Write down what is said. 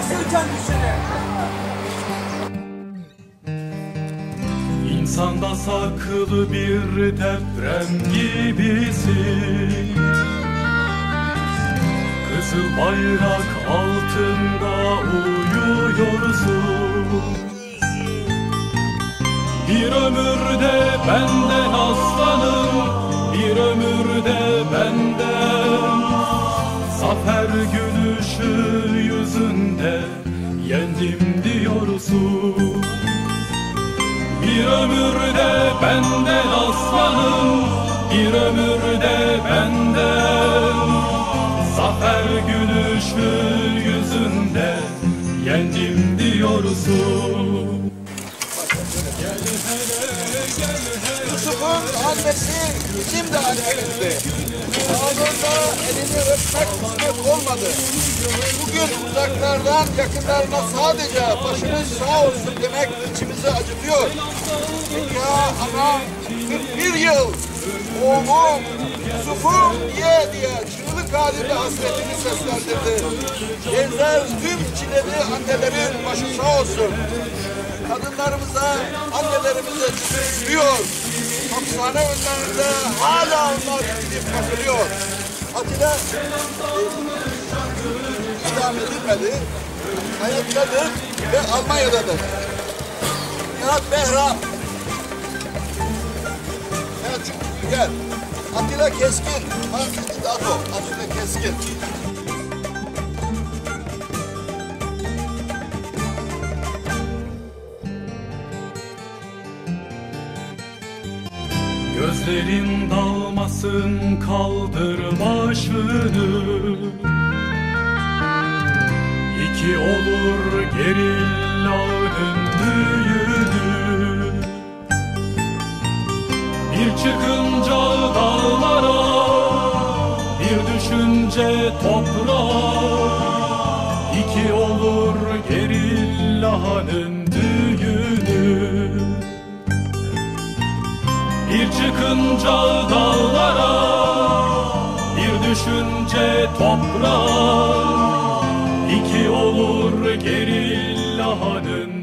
bıraksın kendisini. İnsanda saklı bir deprem gibisin Kızıl bayrak altında uyuyorsun Bir ömürde benden aslanım diyorsun bir ömürde benden aslanım Bir ömürde benden. Zafer gülüşü yüzünde Yendim diyorsun Yusuf'un annesi bizim de annemizdi. Sağlığında elini öpmek kısmet olmadı. Bugün uzaklardan yakınlarına sadece başınız sağ olsun demek içimizi acıtıyor. Ya ana 41 yıl oğlum Yusuf'um diye diye çığlık halinde hasretini seslendirdi. Benzer tüm çileli annelerin başı sağ olsun kadınlarımıza, annelerimize diyor. Hapishane önlerinde hala onlar gidip bakılıyor. Atilla e, idam edilmedi. Hayattadır ve Almanya'dadır. Nihat Behram. Selçuk Gülger. Atilla Keskin. Marksist Dato. Atilla Keskin. Gözlerin dalmasın kaldır başını. İki olur gerillanın düğünü Bir çıkınca dağlara Bir düşünce toprağa. İki olur gerillahanın düğünü bir çıkınca dağlara Bir düşünce toprağa. İki olur gerillahanın